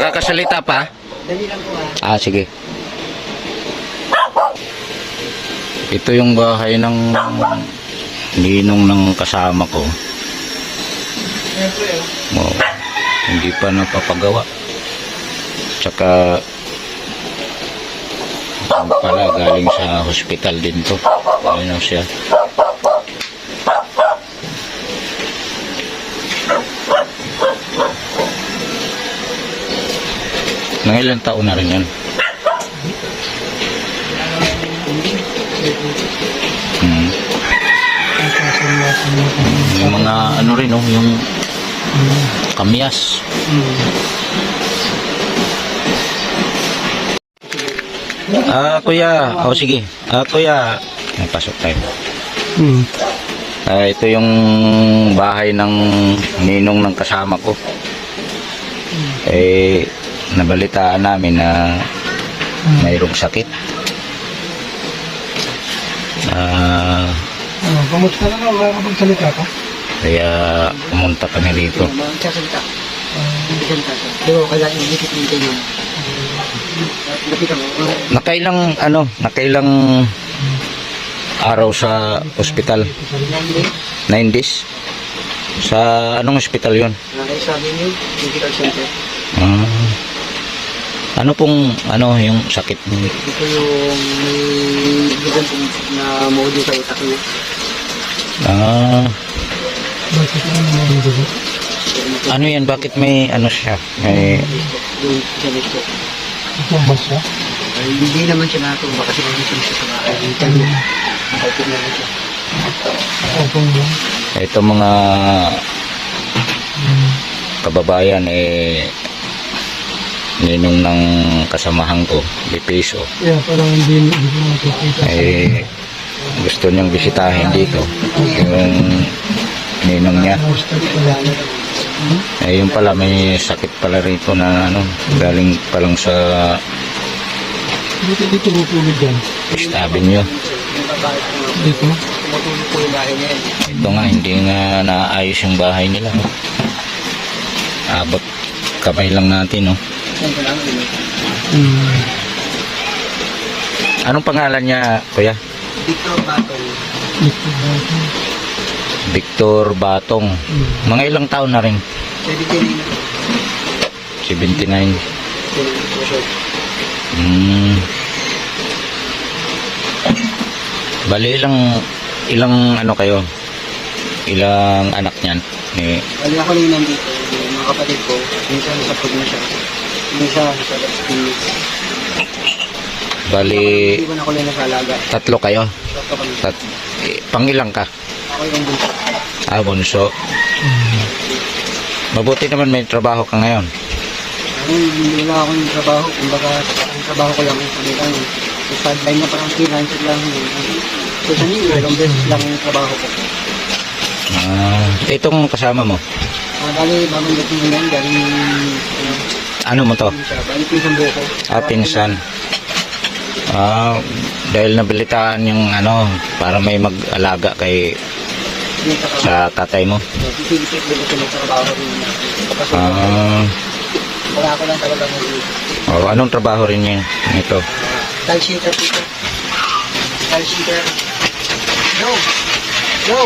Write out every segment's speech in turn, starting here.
Nakakasalita pa? Dali lang po ah. Ah, sige. Ito yung bahay ng ninong ng kasama ko. Oh, hindi pa napapagawa. Tsaka ano pala galing sa hospital din to. Ano siya? Nang ilang taon na rin yan? Hmm. Yung mga ano rin oh, yung kamyas. Ah, kuya. Oh, sige. Ah, kuya. May pasok tayo. Hmm. Ah, ito yung bahay ng ninong ng kasama ko. Eh, nabalitaan namin na mayroong sakit. Ah, kamusta na lang makakapagsalita ka? kaya pumunta kami rito. Magsasalita. Magsasalita siya. Pero kailangan inikit nito yun. Lapitan mo. Nakailang ano, nakailang araw sa ospital? Nandiyan. Nine days? Sa anong ospital yon? Sabi niyo, medical center. Ah. Ano pong ano yung sakit niyo? Ito yung bigan po na maudo sa utak niya. Ah, Bakit ano ano yan? Bakit may ano siya? May Yung ganit po. Basa? Ay, hindi naman siya natumba kasi hindi siya sa bahay. Nakaupo na lang siya. Opong yan. ito mga kababayan eh ninong ng kasamahan ko, Lipiso. Yeah, parang hindi, hindi ko nakikita. Eh gusto niyang bisitahin dito. Yung ninong niya. Eh, yun pala, may sakit pala rito na ano, galing pa lang sa Dito, dito tutulog yan. East Avenue. Yung Dito. tumutulog po yung bahay niya. Ito nga, hindi nga naayos yung bahay nila. oh. Abot kamay lang natin, no? Hmm. Anong pangalan niya, kuya? Victor Batong. Dito ba? Victor Batong. Hmm. Mga ilang taon na rin? 17 na. 79. 17 po siya. Hmm. Bali, ilang, ilang ano kayo? Ilang anak niyan? Ni, Bali ako lang nandito, mga kapatid ko, minsan sa na siya. Sa bali, Hindi ko na ako lang nag-alaga. tatlo kayo? Tatlo kami. Tat, eh, pangilang ka? Ako yung bunso. Ah, bunso. Mabuti naman may trabaho ka ngayon. Ano, hindi wala akong trabaho. Kumbaga, ang trabaho ko lang yung sabi lang. Yung sideline na parang freelancer lang. So, sa nyo, ilang beses lang yung trabaho ko. Ah, itong kasama mo, Ah, bali, bagong dating mo yan, galing, ano, ano mo to? Ah, pinsan. Ah, dahil nabilitaan yung ano, para may mag-alaga kay sa tatay mo. Ah, wala ko lang talaga ng oh, anong trabaho rin niya nito? Sheeter dito. Tile sheeter. Go! Go!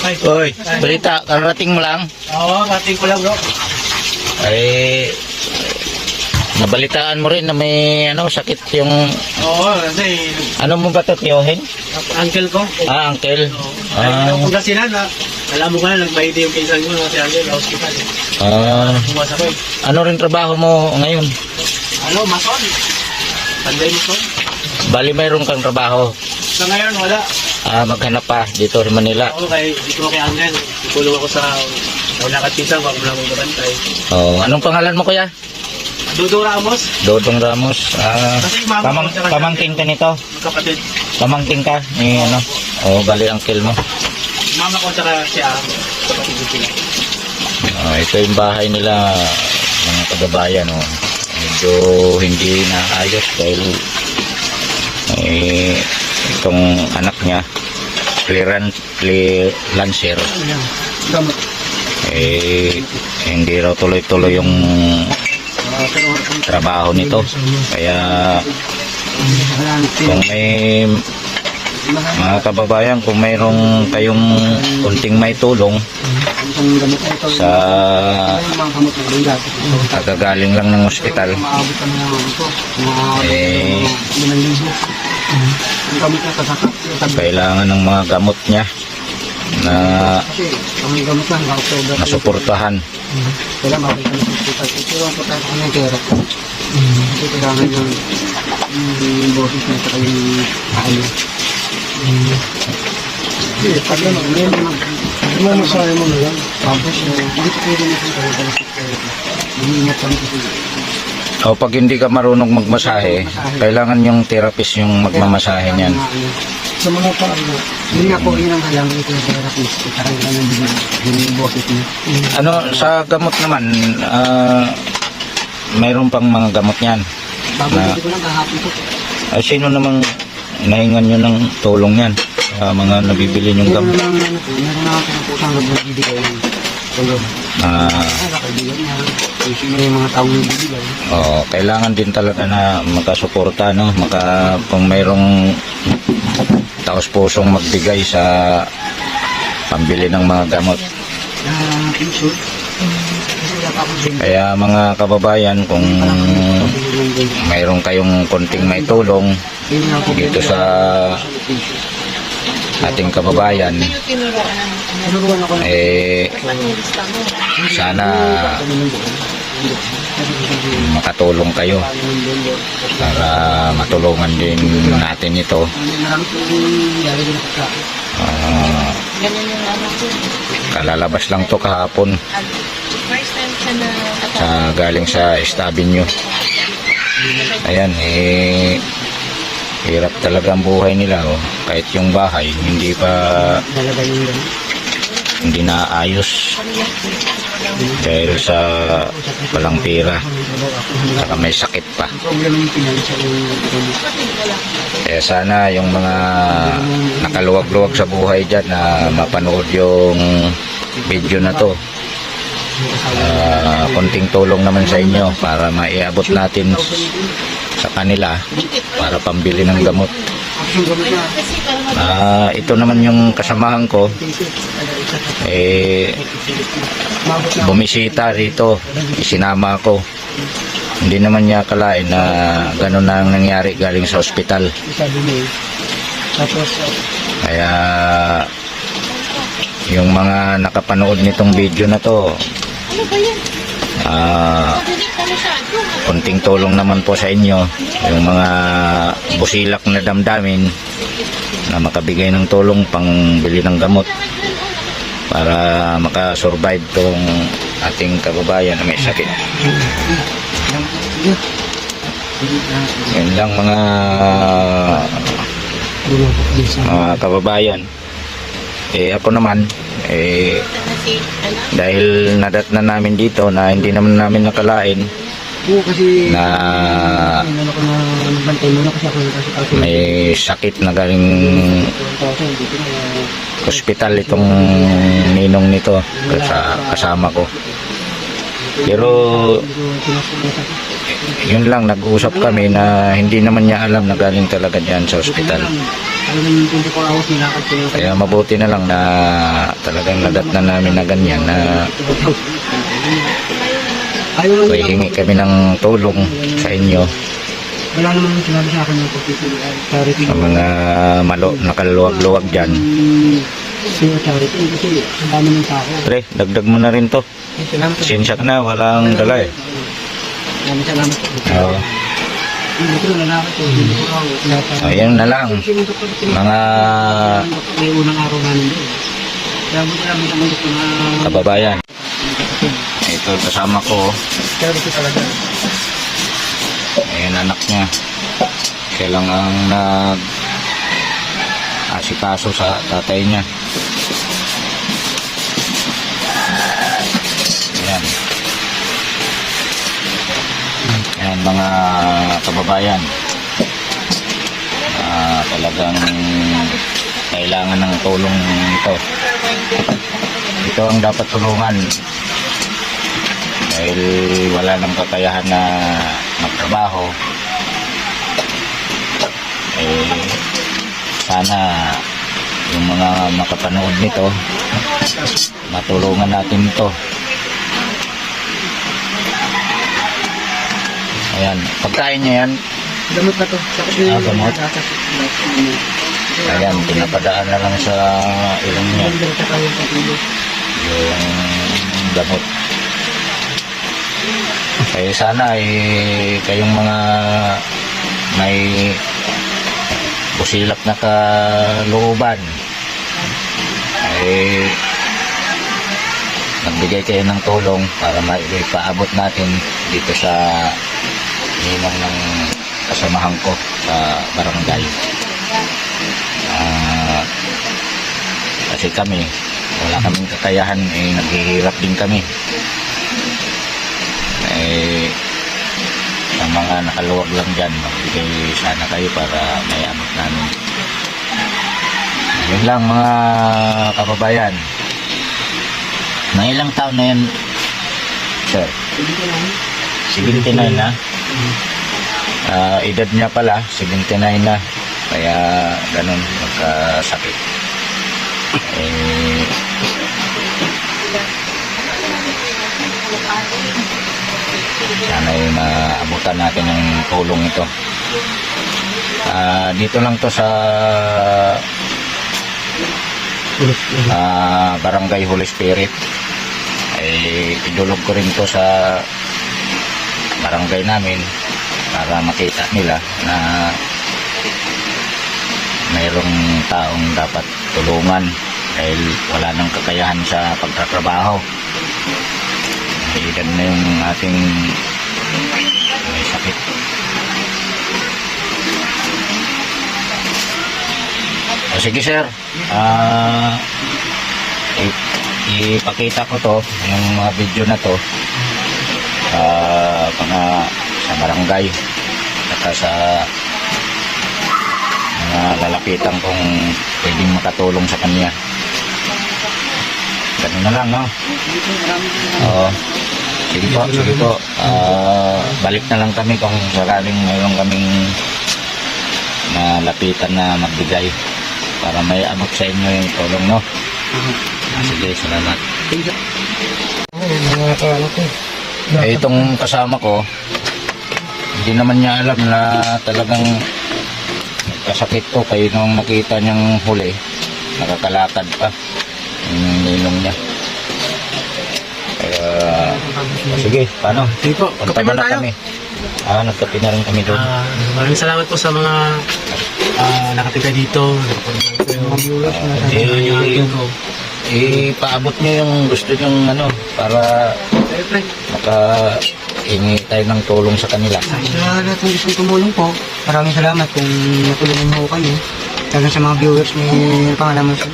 Ay, Oy, balita, karating mo lang. Oo, kating ko lang bro. Ay, nabalitaan mo rin na may ano, sakit yung, Oo, kasi ano mo ba ito, tiyohin? uncle ko. Ah, uncle. Ay, Ah, uh, Pangasinan na. Alam mo ka na, nagbayad yung pinsan ko si Angel sa hospital. ah, Pumas ako eh. ano rin trabaho mo ngayon? Ano, mason? Panday mason? Bali, mayroon kang trabaho. Sa ngayon, wala. Ah, maghanap pa dito sa Manila. Ako kay, dito kay Angel. Tulong ako sa wala kat pinsan ko, ako lang magbantay. Oh, anong pangalan mo kuya? Dodo Ramos, Dodong Ramos. Ah, Kasi mama pamang, ko, tsaka siya. pamangking ka nito. kapatid. Pamangking ka ni ano? Oh, bali uncle mo. Mama ko tsaka siya, kapatid ko sila. Ah, ito yung bahay nila mga kagabayan oh. Medyo hindi naayos dahil eh, itong anak niya clearance freelancer Ayan. Gamot. Eh hindi raw tuloy-tuloy yung Ah, trabaho nito. Kaya kung may mga kababayan, kung mayroong kayong kunting may tulong sa kagagaling lang ng ospital, Eh. kailangan ng mga gamot niya na ang na nasuportahan. Kaya mabalik kami sa hospital. Ito yung pagkakas kami ng pera. Kasi kailangan yung boses na saka yung kain. Hindi, pag ano, ngayon mag... Mamasahe mo na lang. Tapos, eh, hindi ko pwede na siya kaya pala sa pera. Nangingat kami kasi. O pag hindi ka marunong magmasahe, kailangan yung therapist yung magmamasahe niyan. Sa mga ano, yun nga po, yun ang halang ito yung therapist. Parang lang yung bigyan, yun yung boses niya. Ano, sa gamot naman, ah, mayroon pang mga gamot niyan. Babalik ko lang kahapon po. Ay, sino namang nahingan nyo ng tulong yan? Sa mga nabibili nyong Meron gamot. naman, ano po, meron naman po ng pusang nagbibigay ng tulong. Ah, Ay, nakaibigan niya. Kung sino yung mga taong nagbibigay. Oo, kailangan din talaga na makasuporta, no? Maka, kung mayroong taos pusong magbigay sa pambili ng mga gamot. Kaya mga kababayan, kung mayroong kayong konting may tulong dito sa ating kababayan, eh, sana makatulong kayo para matulungan din natin ito. Ko. kalalabas lang to kahapon sa galing sa East Avenue. Ayan, eh, hirap talaga ang buhay nila. Oh. Kahit yung bahay, hindi pa. Hindi naayos. Dahil sa walang pira, saka may sakit pa. Kaya sana yung mga nakaluwag-luwag sa buhay dyan na mapanood yung video na to. Ah, konting tulong naman sa inyo para maiabot natin sa kanila para pambili ng gamot. Ah, ito naman yung kasamahan ko eh bumisita rito. Isinama ko. Hindi naman niya akalain na gano'n na ang nangyari galing sa ospital. uh, Kaya yung mga nakapanood nitong video na to, ano ah, Mabilis kunting tulong naman po sa inyo. Yung mga busilak na damdamin na makabigay ng tulong pang bili ng gamot para makasurvive tong ating kababayan na may sakit. Yun lang mga mga kababayan. Eh ako naman, eh dahil nadat na namin dito na hindi naman namin nakalain Oo, kasi na ano ko na nagbantay muna kasi ako kasi may sakit na galing hospital itong ninong nito sa kasama ko. Pero yun lang, nag-usap kami na hindi naman niya alam na galing talaga dyan sa hospital. Talagang 24 hours nilakad ko yung Kaya mabuti na lang na talagang nadat na namin na ganyan na Ayaw lang may nila. hingi kami ng tulong sa inyo Wala naman sinabi sa akin yung. Charity. sa mga malo nakaluwag-luwag dyan. Charity. Kasi ang dami ng tao. Pre, dagdag mo na rin to. Sinsya ka na, walang dala eh. Maraming salamat. Oo. Hindi ko na lang. Mga kababayan. Ito kasama ko. Ayan anak niya. Siya lang ang nag asikaso sa tatay niya. Ayan. Ayan mga kababayan. Ah, talagang kailangan ng tulong ito. Ito ang dapat tulungan. Dahil wala nang kakayahan na magtrabaho eh sana yung mga makapanood nito matulungan natin ito ayan pagkain niya yan Gamot na to. Ah, gamot? Ayan pinapadaan na lang sa ilong niya yung gamot. Eh sana eh, kayong mga may busilak na kalooban eh nagbigay kayo ng tulong para maipaabot natin dito sa ninong ng kasamahan ko sa barangay. Ah, kasi kami wala kaming kakayahan eh naghihirap din kami eh sa mga nakaluwag lang dyan. Magbigay sana kayo para may abot namin. Yun lang mga kababayan. Na ilang taon na yan sir? 79 na Ah, edad niya pala 79 na. Kaya ganun magkasakit. Eh, sana ay maabutan natin ng tulong ito. Ah, dito lang to sa ah, Barangay Holy Spirit. Ay idulog ko rin to sa barangay namin para makita nila na mayroong taong dapat tulungan dahil wala nang kakayahan sa pagtatrabaho. Edad na yung ating sakit. O sige sir, ah i- ipakita ko to, yung mga video na to sa mga sa barangay at sa mga lalapitan kung pwedeng makatulong sa kanya. Ganun na lang, no? Oo. Sige po, sige po. Ah, balik na lang kami kung sakaling mayroon kaming malapitan na magbigay para may abot sa inyo yung tulong, no? Sige, salamat. Ko. Eh, itong kasama ko, hindi naman niya alam na talagang kasakit to kayo nung nakita niyang huli, nakakalakad pa yung nilong niya. Kaya, sige, paano? Sige po, kape na tayo. kami. Ah, nagkape na rin kami doon. Ah, maraming salamat po sa mga ah, nakatiga dito. Sa Eh, ipaabot niyo yung gusto niyong ano, para Siyempre, makahingi tayo ng tulong sa kanila. Sa lahat ng gustong tumulong po, maraming salamat kung natulungan mo kami. Lalo sa mga viewers ni pangalan mo si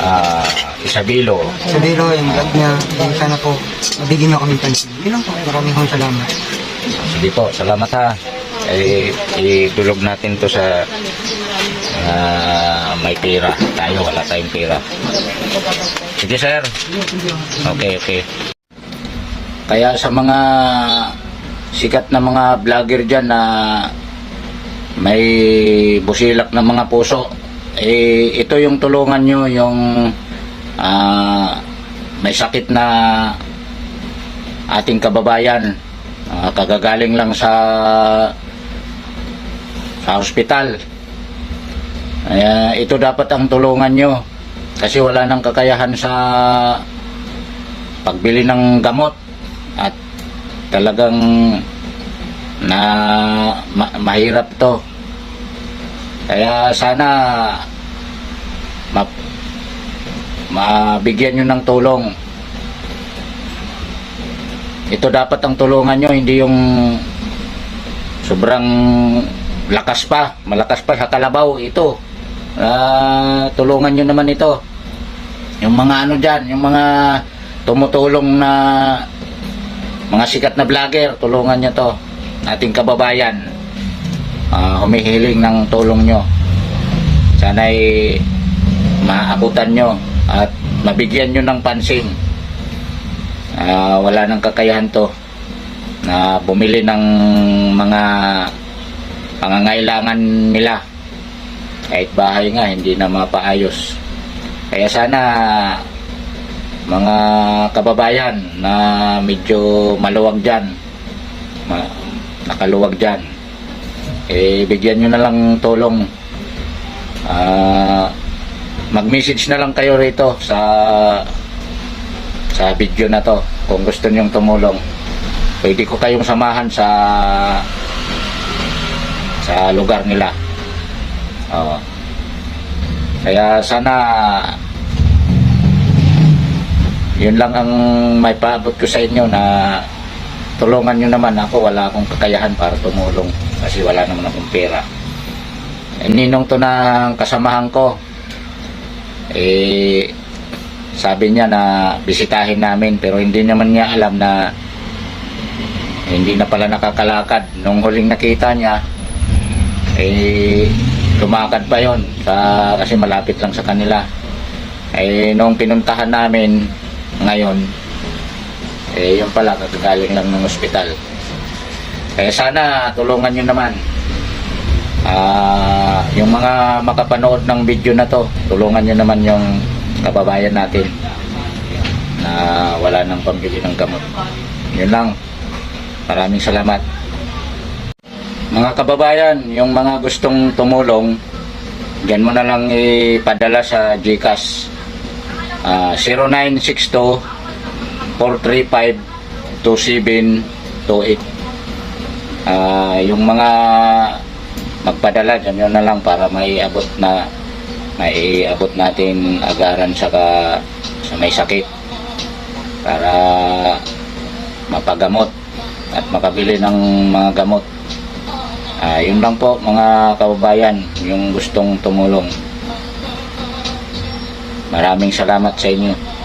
Ah, Isabelo, sa Biro, yung vlog niya. Eh, sana po, mabigyan niyo kami pansin. Yun lang po, maraming hong salamat. Sige po, salamat ha. Eh, idulog natin to sa ah, may pera. Tayo, wala tayong pera. Sige, sir. Okay, okay. Kaya sa mga sikat na mga vlogger dyan na may busilak na mga puso, eh, ito yung tulungan nyo, yung ah, may sakit na ating kababayan. Ah, kagagaling lang sa sa ospital. Kaya ito dapat ang tulungan nyo. Kasi wala nang kakayahan sa pagbili ng gamot. At talagang na ma- mahirap to. Kaya sana ma- mabigyan nyo ng tulong ito dapat ang tulungan nyo, hindi yung sobrang lakas pa, malakas pa sa kalabaw. Ito, Ah, tulungan nyo naman ito. Yung mga ano dyan, yung mga tumutulong na mga sikat na vlogger, tulungan nyo to. Ating kababayan, Ah, humihiling ng tulong nyo. Sana'y maabutan nyo at mabigyan nyo ng pansin. Ah, wala nang kakayahan to na bumili ng mga pangangailangan nila kahit bahay nga hindi na mapaayos kaya sana mga kababayan na medyo maluwag dyan nakaluwag dyan. Eh bigyan nyo na lang tulong. Ah, mag-message na lang kayo rito sa sa video na to kung gusto nyong tumulong. Pwede ko kayong samahan sa sa lugar nila. Oo. kaya sana yun lang ang may paabot ko sa inyo na tulungan nyo naman ako wala akong kakayahan para tumulong kasi wala naman akong pera. Eh, ninong to ng kasamahan ko. Eh sabi niya na bisitahin namin pero hindi naman niya alam na hindi na pala nakakalakad. Nung huling nakita niya eh lumakad pa yon sa, kasi malapit lang sa kanila. Eh nung pinuntahan namin ngayon eh yung pala kagagaling lang ng ospital kaya sana tulungan nyo naman Ah, yung mga makapanood ng video na to, tulungan nyo naman yung kababayan natin na wala nang pambili ng gamot. Yun lang. Maraming salamat. Mga kababayan, yung mga gustong tumulong, dyan mo na lang ipadala sa GCash. Ah, 0962 435 2728 Ah, yung mga magpadala dyan na lang para may abot na may abot natin agaran sa ka, sa may sakit. Para mapagamot at makabili ng mga gamot. Ah, yun lang po mga kababayan yung gustong tumulong. Maraming salamat sa inyo